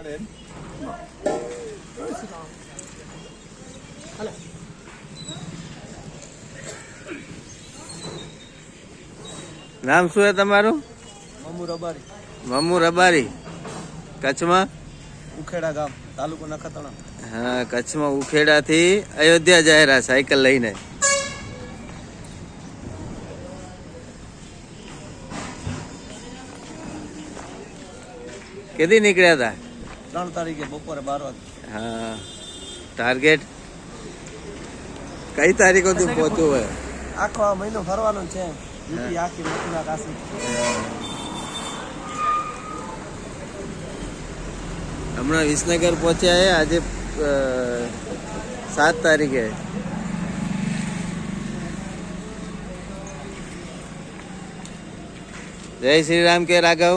નામ શું છે તમારું? મમુ રબારી. મમ્મુ રબારી. કચ્છમાં? ઉખેડા ગામ તાલુકો નખત્રાણા. હા કચ્છમાં ઉખેડાથી અયોધ્યા જાહેરા સાયકલ લઈને. કેદી નીકળ્યા હતા ત્રણ તારીખે બપોરે બાર વાગે. હા. ટાર્ગેટ કઈ તારીખ સુધી પહોંચવું હોય? આખો આ મહિનો ફરવાનો છે. યુપી આખી મથુરા કાશી. હમણાં વિસનગર પહોંચ્યા છે આજે સાત તારીખે. જય શ્રી રામ કે રાઘવ.